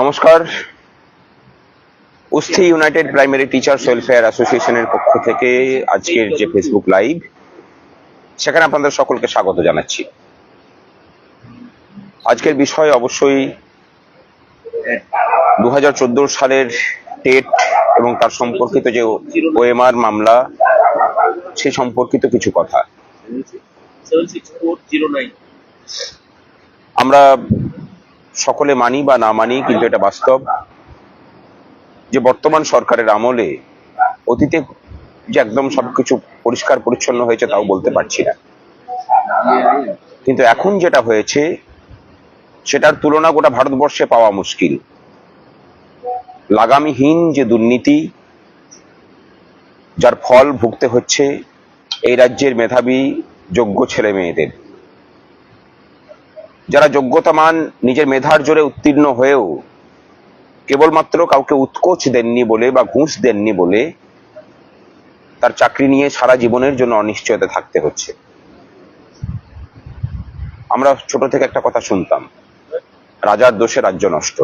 নমস্কার। Usthi united primary teachers welfare অ্যাসোসিয়েশনের পক্ষ থেকে আজকের যে ফেসবুক লাইভ সেখানে আপনাদের সকলকে স্বাগত জানাচ্ছি। আজকের বিষয় অবশ্যই দু হাজার সালের টেট এবং তার সম্পর্কিত যে ওএমআর মামলা সে সম্পর্কিত কিছু কথা। আমরা সকলে মানি বা না মানি, কিন্তু এটা বাস্তব। যে বর্তমান সরকারের আমলে অতীতে যে একদম সবকিছু পরিষ্কার পরিচ্ছন্ন হয়েছে, তাও বলতে পারছি না। কিন্তু এখন যেটা হয়েছে, সেটার তুলনা গোটা ভারতবর্ষে পাওয়া মুশকিল। লাগামহীন যে দুর্নীতি, যার ফল ভুগতে হচ্ছে, এই রাজ্যের মেধাবী, যোগ্য ছেলে মেয়েদের। যারা যোগ্যতামান নিজের মেধার জোরে উত্তীর্ণ হয়েও কেবলমাত্র কাউকে উৎকোচ দেননি বলে বা ঘুষ দেননি বলে তার চাকরি নিয়ে সারা জীবনের জন্য অনিশ্চয়তা থাকতে হচ্ছে। আমরা ছোট থেকে একটা কথা শুনতাম, রাজার দোষে রাজ্য নষ্ট।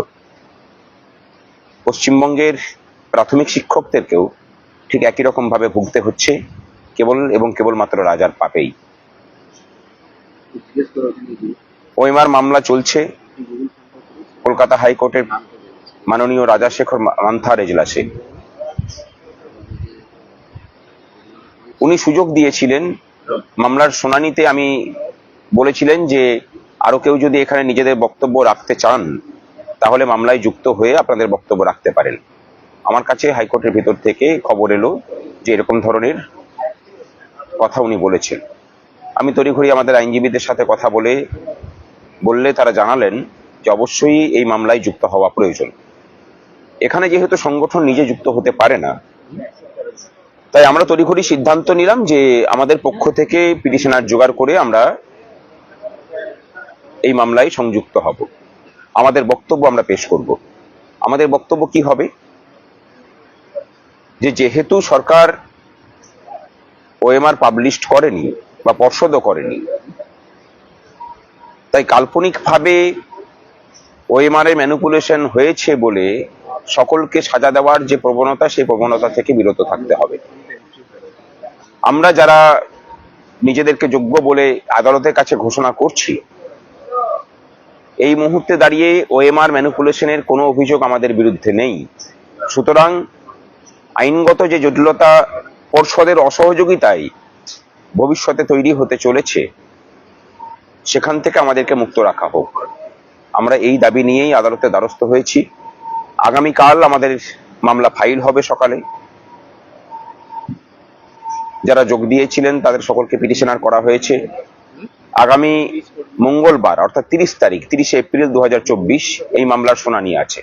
পশ্চিমবঙ্গের প্রাথমিক শিক্ষকদেরকেও ঠিক একই রকম ভাবে ভুগতে হচ্ছে, কেবল এবং কেবলমাত্র রাজার পাপেই। ওইমার মামলা চলছে। কলকাতা হাইকোর্টের মাননীয় রাজাশেখর মান্থার এজলাসে। উনি সুযোগ দিয়েছিলেন। মামলার শুনানিতে আমি বলেছিলেন যে, আরও কেউ যদি এখানে নিজেদের বক্তব্য রাখতে চান, তাহলে মামলায় যুক্ত হয়ে আপনাদের বক্তব্য রাখতে পারেন। আমার কাছে হাইকোর্টের ভিতর থেকে খবর এলো যে, এরকম ধরনের কথা উনি বলেছেন। আমি তড়িঘড়ি আমাদের আইনজীবীদের সাথে কথা বলে বললে তারা জানালেন যে অবশ্যই এই মামলায় যুক্ত হওয়া প্রয়োজন। এখানে যেহেতু সংগঠন নিজে যুক্ত হতে পারে না, তাই আমরা তড়িঘড়ি সিদ্ধান্ত নিলাম যে আমাদের পক্ষ থেকে পিটিশনার জোগাড় করে আমরা এই মামলায় সংযুক্ত হব। আমাদের বক্তব্য আমরা পেশ করব। আমাদের বক্তব্য কি হবে? যে যেহেতু সরকার ওএমআর পাবলিশ করেনি বা পর্ষদও করেনি তাই কাল্পনিকভাবে ওএমআর এর ম্যানুপুলেশন হয়েছে বলে সকলকে সাজা দেওয়ার যে প্রবণতা, সেই প্রবণতা থেকে বিরত থাকতে হবে। আমরা যারা নিজেদেরকে যোগ্য বলে আদালতের কাছে ঘোষণা করছি, এই মুহূর্তে দাঁড়িয়ে ওএমআর ম্যানুপুলেশনের কোনো অভিযোগ আমাদের বিরুদ্ধে নেই। সুতরাং আইনগত যে জটিলতা, পর্ষদের অসহযোগিতায় ভবিষ্যতে তৈরি হতে চলেছে সেখান থেকে আমাদেরকে মুক্ত রাখা হোক। আমরা এই দাবি নিয়েই আদালতে দ্বারস্থ হয়েছি। আগামীকাল আমাদের মামলা ফাইল হবে সকালে। যারা যোগ দিয়েছিলেন, তাদের সকলকে পিটিশনার করা হয়েছে। আগামী মঙ্গলবার, অর্থাৎ তিরিশ তারিখ, তিরিশে এপ্রিল দু হাজার চব্বিশ, এই মামলার শুনানি আছে।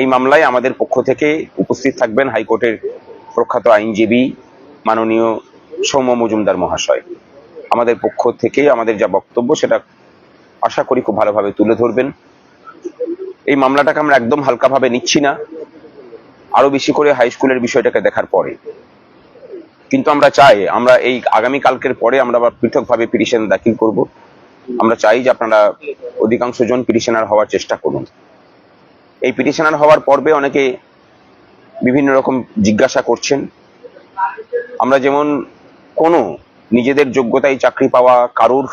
এই মামলায় আমাদের পক্ষ থেকে উপস্থিত থাকবেন হাইকোর্টের প্রখ্যাত আইনজীবী মাননীয় সৌম্য মজুমদার মহাশয়। আমাদের পক্ষ থেকে আমাদের যা বক্তব্য সেটা আশা করি খুব ভালোভাবে তুলে ধরবেন। এই মামলাটাকে আমরা একদম হালকাভাবে নিচ্ছি না। আরও বেশি করে হাই স্কুলের বিষয়টাকে দেখার পরে। কিন্তু আমরা চাই, আমরা এই আগামী কালকের পরে আমরা আবার পৃথকভাবে পিটিশন দাখিল করব। আমরা চাই যে আপনারা অধিকাংশ জন পিটিশনার হওয়ার চেষ্টা করুন। এই পিটিশনার হওয়ার পর্বে অনেকে বিভিন্ন রকম জিজ্ঞাসা করছেন। আমরা যেমন কোনো নিজেদের যোগ্যতায় চাকরি পাওয়া কারুর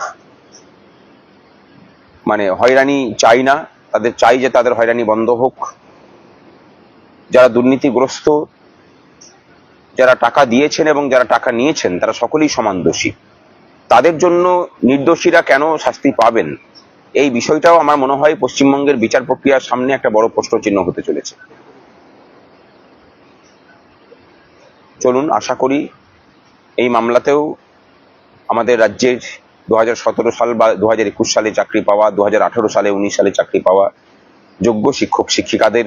মানে হয়রানি চাই না, তাদের চাই যে তাদের হয়রানি বন্ধ হোক। যারা দুর্নীতিগ্রস্ত, যারা টাকা দিয়েছেন এবং যারা টাকা নিয়েছেন, তারা সকলেই সমান দোষী। তাদের জন্য নির্দোষীরা কেন শাস্তি পাবেন? এই বিষয়টাও আমার মনে হয় পশ্চিমবঙ্গের বিচার প্রক্রিয়ার সামনে একটা বড় প্রশ্ন চিহ্ন হতে চলেছে। চলুন, আশা করি এই মামলাতেও আমাদের রাজ্যের দু হাজার সতেরো সাল বা দু হাজার একুশ সালে চাকরি পাওয়া, দু হাজার আঠারো সালে, উনিশ সালে চাকরি পাওয়া যোগ্য শিক্ষক, শিক্ষিকাদের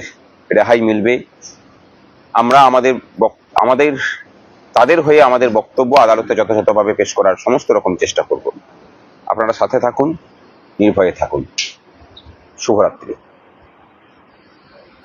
রেহাই মিলবে। আমরা আমাদের আমাদের, তাদের হয়ে আমাদের বক্তব্য আদালতে যথাযথভাবে পেশ করার সমস্ত রকম চেষ্টা করব। আপনারা সাথে থাকুন, নির্ভয়ে থাকুন। শুভরাত্রি।